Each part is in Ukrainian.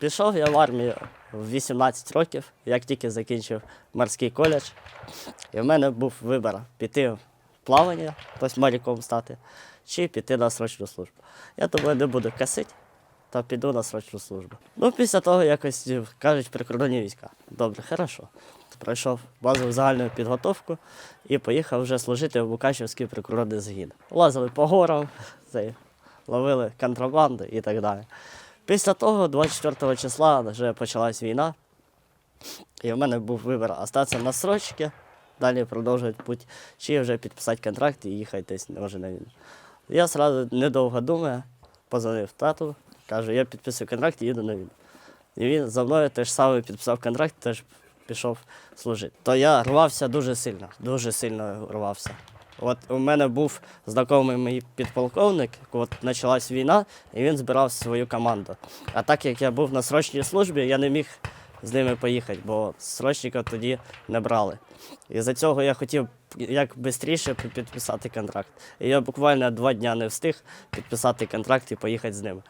Пішов я в армію в 18 років, як тільки закінчив морський коледж. І в мене був вибір піти в плавання, тобто моряком стати, чи піти на срочну службу. Я думаю, не буду косити, та піду на срочну службу. Ну, після того якось кажуть прикордонні війська. Добре, хорошо. Пройшов базову загальну підготовку і поїхав вже служити в Букачівський прикордонний загін. Лазили по горам, ловили контрабанду і так далі. Після того, 24 числа, вже почалась війна, і в мене був вибір остатися на срочці, далі продовжувати путь, чи вже підписати контракт і їхати може на війну. Я одразу, недовго думаю, позвонив тату, кажу, я підписую контракт і їду на війну. І він за мною теж саме підписав контракт, теж пішов служити. То я рвався дуже сильно, дуже сильно рвався. От у мене був знайомий мій підполковник, от почалась війна, і він збирав свою команду. А так як я був на срочній службі, я не міг з ними поїхати, бо срочника тоді не брали. І за цього я хотів як швидше підписати контракт. І я буквально два дні не встиг підписати контракт і поїхати з ними.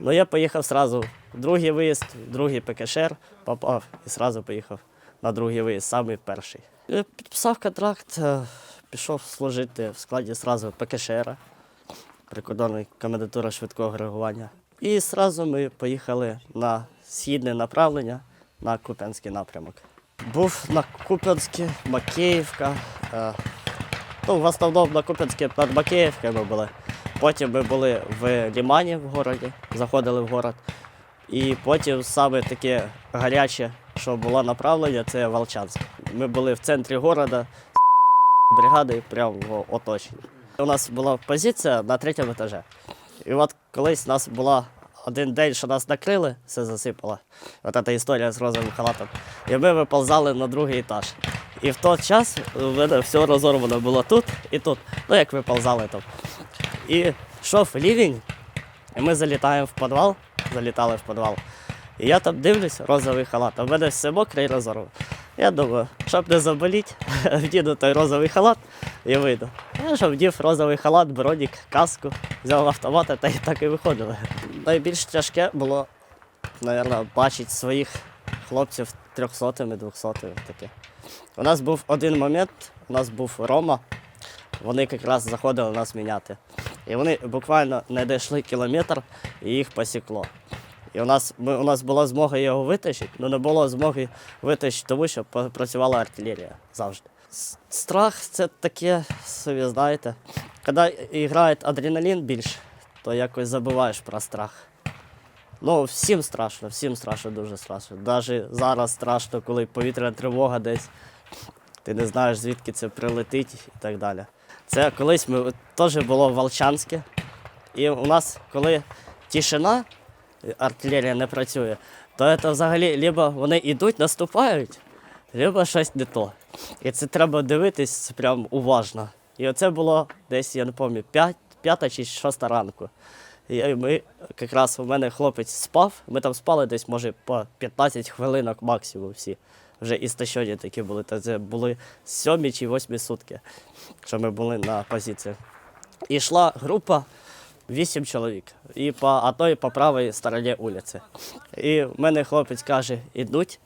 Ну я поїхав одразу другий виїзд, другий ПКШР попав і одразу поїхав на другий виїзд, самий перший. Я підписав контракт, е, пішов служити в складі одразу ПКШР, прикордонної комендатура швидкого реагування. І одразу ми поїхали на східне направлення на Куп'янський напрямок. Був на Куп'янське, Макеївка. е, Ну, в основному на Куп'янське над Макеївкою ми були. Потім ми були в Лімані в городі, заходили в город. І потім саме таке гаряче, що було направлення, це Волчанськ. Ми були в центрі города з бригадою прямо в оточенні. У нас була позиція на третьому етажі. І от колись у нас була один день, що нас накрили, все засипало. От ця історія з розовим халатом. І ми виползали на другий етаж. І в той час у мене все розорвано було тут і тут. Ну, як виползали там. І йшов лівень, і ми залітаємо в підвал, залітали в підвал. І я там дивлюсь, розовий халат, а в мене все мокре і розорвано. Я думаю, щоб не заболіти, вдіну той розовий халат і вийду. Я ж вдів розовий халат, бронік, каску, взяв автомат та так і виходили. Найбільш тяжке було, мабуть, бачити своїх хлопців трьохсотими, двохсотими таке. У нас був один момент, у нас був Рома, вони якраз заходили нас міняти. І вони буквально не дійшли кілометр і їх посікло. І у нас, ми, у нас була змога його витащити, але не було змоги витащити, тому що працювала артилерія завжди. Страх це таке, собі знаєте. Коли грає адреналін більш, то якось забуваєш про страх. Ну, всім страшно, всім страшно, дуже страшно. Навіть зараз страшно, коли повітряна тривога десь, ти не знаєш, звідки це прилетить і так далі. Це колись ми теж було в Волчанське. І у нас, коли тишина, артилерія не працює, то це взагалі либо вони йдуть, наступають, либо щось не то. І це треба дивитись прям уважно. І оце було десь, я не пам'ятаю, 5, п'ята чи шоста ранку. І ми якраз у мене хлопець спав, ми там спали десь, може, по 15 хвилинок максимум всі. Вже істощені такі були. Та це були сьомі чи восьмі сутки, що ми були на позиції. І йшла група вісім чоловік. І по одної по правій стороні вулиці. І в мене хлопець каже, ідуть.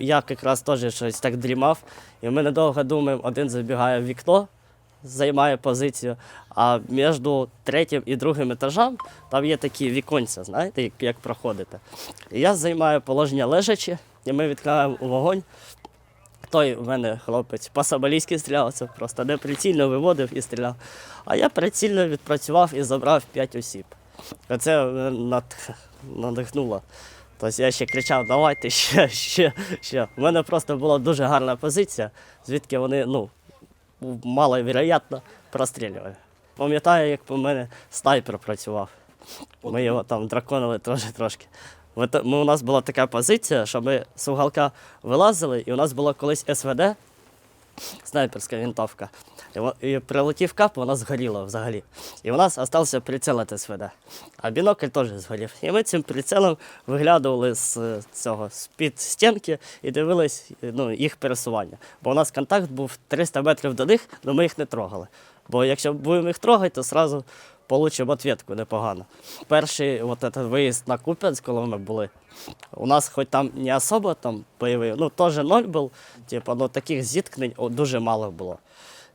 Я якраз теж щось так дрімав. І ми недовго думаємо, один забігає в вікно, займає позицію, а між третім і другим етажем там є такі віконця, знаєте, як, проходите. І я займаю положення лежачи, і ми відкриваємо вогонь. Той в мене хлопець по-соболійськи стріляв, це просто неприцільно виводив і стріляв. А я прицільно відпрацював і забрав 5 осіб. Це надихнуло. Тобто я ще кричав, давайте ще, ще, ще. У мене просто була дуже гарна позиція, звідки вони ну, маловероятно прострілювали. Пам'ятаю, як по мене снайпер працював. Ми його там драконили трошки трошки. Ми, у нас була така позиція, що ми з уголка вилазили, і у нас була колись СВД, снайперська винтовка. І, і прилетів кап, вона згоріла взагалі. І у нас залишився прицел від СВД. А бінокль теж згорів. І ми цим прицелом виглядували з е, цього з-під стінки і дивились е, ну, їх пересування. Бо у нас контакт був 300 метрів до них, але ми їх не трогали. Бо якщо будемо їх трогати, то одразу получимо відповідку непогано. Перший от этот виїзд на Куп'янськ, коли ми були, у нас хоч там не особо там бойовий, ну теж ноль був, типу, ну таких зіткнень дуже мало було.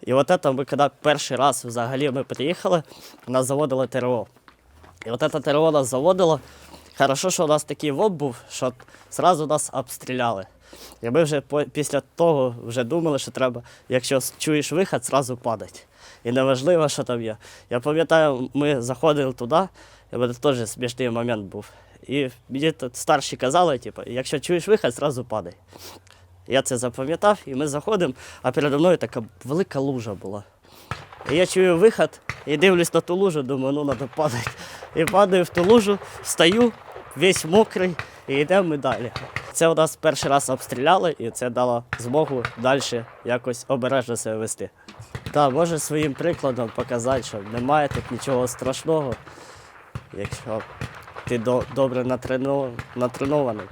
І от це ми, коли перший раз взагалі ми приїхали, нас заводили ТРО. І от це ТРО нас заводило. Хорошо, що у нас такий ВОП був, що зразу нас обстріляли. І ми вже після того вже думали, що треба, якщо чуєш вихід, зразу падати. І неважливо, що там є. Я пам'ятаю, ми заходили туди, і мене теж смішний момент був. І мені тут старші казали, типу, якщо чуєш вихід, зразу падай. Я це запам'ятав, і ми заходимо, а передо мною така велика лужа була. І я чую вихід і дивлюсь на ту лужу, думаю, ну треба падати. І падаю в ту лужу, встаю, весь мокрий, і йдемо ми далі. Це у нас перший раз обстріляли, і це дало змогу далі якось обережно себе вести. Та може своїм прикладом показати, що немає тут нічого страшного, якщо ти добре натрено- натренований.